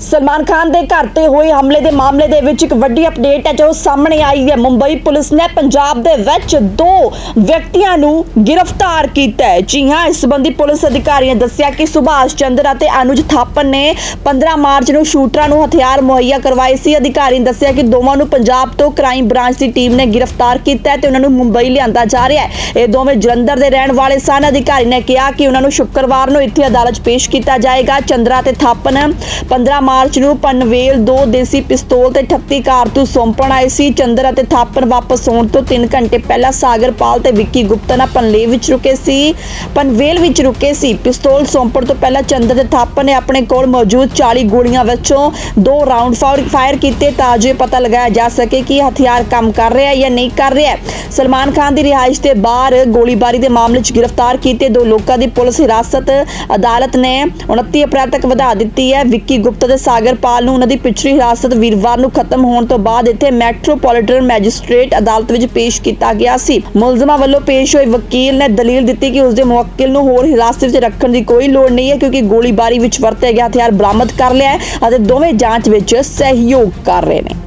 ਸਲਮਾਨ ਖਾਨ ਦੇ ਘਰ ਤੇ ਹੋਏ ਹਮਲੇ ਦੇ ਮਾਮਲੇ ਦੇ ਵਿੱਚ ਇੱਕ ਵੱਡੀ ਅਪਡੇਟ ਹੈ ਜੋ ਸਾਹਮਣੇ ਆਈ ਹੈ। ਮੁੰਬਈ ਪੁਲਿਸ ਨੇ ਪੰਜਾਬ ਦੇ ਵਿੱਚ ਦੋ ਵਿਅਕਤੀਆਂ ਨੂੰ ਗ੍ਰਿਫਤਾਰ ਕੀਤਾ ਹੈ। ਜੀ ਹਾਂ, ਇਸ ਸੰਬੰਧੀ ਪੁਲਿਸ ਅਧਿਕਾਰੀ ਦੱਸਿਆ ਕਿ ਸੁਭਾਸ਼ ਚੰਦਰ ਅਤੇ ਅਨੁਜ ਥਾਪਨ ਨੇ 15 ਮਾਰਚ ਨੂੰ ਸ਼ੂਟਰਾਂ ਨੂੰ ਹਥਿਆਰ ਮੁਹੱਈਆ ਕਰਵਾਏ ਸੀ। ਅਧਿਕਾਰੀ ਨੇ ਦੱਸਿਆ ਕਿ ਦੋਵਾਂ ਨੂੰ ਪੰਜਾਬ ਤੋਂ ਕ੍ਰਾਈਮ ਬ੍ਰਾਂਚ ਦੀ ਟੀਮ ਨੇ ਗ੍ਰਿਫਤਾਰ ਕੀਤਾ ਹੈ ਤੇ ਉਹਨਾਂ ਨੂੰ ਮੁੰਬਈ ਲਿਆਂਦਾ ਜਾ ਰਿਹਾ ਹੈ। ਇਹ ਦੋਵੇਂ ਜਲੰਧਰ ਦੇ ਰਹਿਣ ਵਾਲੇ ਸਨ। ਅਧਿਕਾਰੀ ਨੇ ਕਿਹਾ ਕਿ ਉਹਨਾਂ ਨੂੰ ਸ਼ੁੱਕਰਵਾਰ ਨੂੰ ਇੱਥੇ ਅਦਾਲਤ 'ਚ ਪੇਸ਼ ਕੀਤਾ ਜਾਏਗਾ। ਚੰਦਰਾ ਤੇ ਥਾਪਨ 15 ਮਾਰਚ ਨੂੰ ਪਨਵੇਲ ਦੋ ਦੇਸੀ ਪਿਸਤੌਲ ਤੇ 38 ਕਾਰਤੂਸ ਸੌਂਪਣ ਆਏ ਸੀ। ਚੰਦਰ ਅਤੇ ਥਾਪਨ ਵਾਪਸ ਆਉਣ ਤੋਂ 3 ਘੰਟੇ ਪਹਿਲਾਂ ਸਾਗਰਪਾਲ ਤੇ ਵਿੱਕੀ ਗੁਪਤਾ ਨਾਲ ਪਨਲੇ ਵਿੱਚ ਰੁਕੇ ਸੀ। ਪਨਵੇਲ ਵਿੱਚ ਰੁਕੇ ਸੀ। ਪਿਸਤੌਲ ਸੌਂਪਣ ਤੋਂ ਪਹਿਲਾਂ ਚੰਦਰ ਤੇ ਥਾਪਨ ਨੇ ਆਪਣੇ ਕੋਲ ਮੌਜੂਦ 40 ਗੋਲੀਆਂ ਵਿੱਚੋਂ ਦੋ ਰਾਉਂਡ ਫਾਇਰ ਕੀਤੇ ਤਾਂ ਜੋ ਪਤਾ ਲਗਾਇਆ ਜਾ ਸਕੇ ਕਿ ਹਥਿਆਰ ਕੰਮ ਕਰ ਰਿਹਾ ਹੈ ਜਾਂ ਨਹੀਂ ਕਰ ਰਿਹਾ ਸਲਮਾਨ ਖਾਨ ਦੀ ਰਿਹਾਇਸ਼ ਦੇ ਬਾਹਰ ਗੋਲੀਬਾਰੀ ਦੇ ਮਾਮਲੇ 'ਚ ਗ੍ਰਿਫਤਾਰ ਕੀਤੇ ਦੋ ਲੋਕਾਂ ਦੀ ਪੁਲਿਸ ਹਿਰਾਸਤ ਅਦਾਲਤ ਨੇ 29 ਅਪ੍ਰੈਲ ਤੱਕ ਵਧਾ ਦਿੱਤੀ ਹੈ। ਵਿੱਕੀ ਗੁਪਤਾ ਤੇ ਸਾਗਰਪਾਲ ਨੂੰ ਉਹਨਾਂ ਦੀ ਪਿਛਲੀ ਹਿਰਾਸਤ ਵੀਰਵਾਰ ਨੂੰ ਖਤਮ ਹੋਣ ਤੋਂ ਬਾਅਦ ਇੱਥੇ ਮੈਟਰੋਪੋਲੀਟਨ ਮੈਜਿਸਟ੍ਰੇਟ ਅਦਾਲਤ ਵਿੱਚ ਪੇਸ਼ ਕੀਤਾ ਗਿਆ ਸੀ। ਮੁਲਜ਼ਮਾਂ ਵੱਲੋਂ ਪੇਸ਼ ਹੋਏ ਵਕੀਲ ਨੇ ਦਲੀਲ ਦਿੱਤੀ ਕਿ ਉਸਦੇ ਮੁਵੱਕਿਲ ਨੂੰ ਹੋਰ ਹਿਰਾਸਤ ਵਿੱਚ ਰੱਖਣ ਦੀ ਕੋਈ ਲੋੜ ਨਹੀਂ ਹੈ ਕਿਉਂਕਿ ਗੋਲੀਬਾਰੀ ਵਿੱਚ ਵਰਤਿਆ ਗਿਆ ਹਥਿਆਰ ਬਰਾਮਦ ਕਰ ਲਿਆ ਹੈ ਅਤੇ ਦੋਵੇਂ ਜਾਂਚ ਵਿੱਚ ਸਹਿਯੋਗ ਕਰ ਰਹੇ ਨੇ।